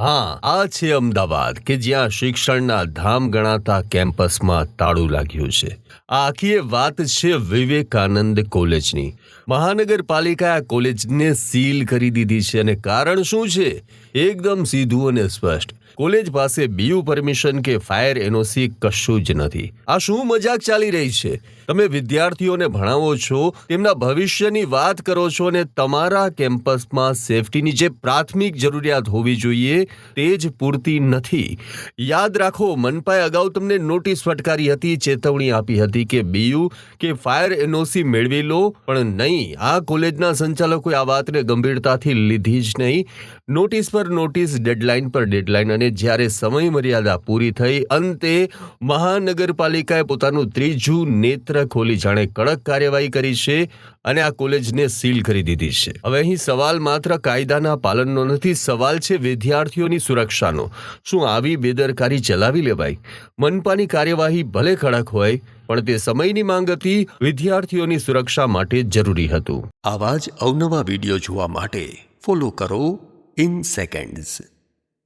હા, આ છે અમદાવાદ, કે જ્યાં શિક્ષણના ધામ ગણાતા કેમ્પસમાં તાળું લાગ્યું છે. આ આખી વાત છે વિવેકાનંદ કોલેજની. મહાનગરપાલિકા આ કોલેજને સીલ કરી દીધી છે, અને કારણ શું છે? એકદમ સીધું અને સ્પષ્ટ. કોલેજ પાસે બીયુ પરમિશન કે ફાયર એનઓસી કશું જ નથી. આ શું મજાક ચાલી રહી છે? તમે વિદ્યાર્થીઓને ભણાવો છો, તેમના ભવિષ્યની વાત કરો છો અને તમારા કેમ્પસમાં સેફટીની જે પ્રાથમિક જરૂરિયાત હોવી જોઈએ, તે જ પૂરતી નથી. યાદ રાખો, મનપાએ અગાઉ તમને નોટિસ ફટકારી હતી, ચેતવણી આપી હતી કે બીયુ કે ફાયર એનઓસી મેળવી લો, પણ નહીં, આ કોલેજના સંચાલકોએ આ વાતને ગંભીરતાથી લીધી જ નહીં. નોટિસ પર નોટિસ, ડેડલાઇન પર ડેડલાઇન અને જ્યારે સમય મર્યાદા પૂરી થઈ, અંતે મહાનગરપાલિકાએ પોતાનું ત્રીજું નેત્ર ખોલી જાણે કડક કાર્યવાહી કરી છે અને આ કોલેજને સીલ કરી દીધી છે. હવે અહીં સવાલ માત્ર કાયદાના પાલનનો નથી, સવાલ છે વિદ્યાર્થીઓની સુરક્ષાનો. શું આવી બેદરકારી ચલાવી લેવાય? મનપાની કાર્યવાહી ભલે કડક હોય, પણ તે સમયની માંગ હતી વિદ્યાર્થીઓની સુરક્ષા માટે જરૂરી હતું. આવા જ અવનવા વીડિયો જોવા માટે ફોલો કરો ઇન સેકન્ડ્સ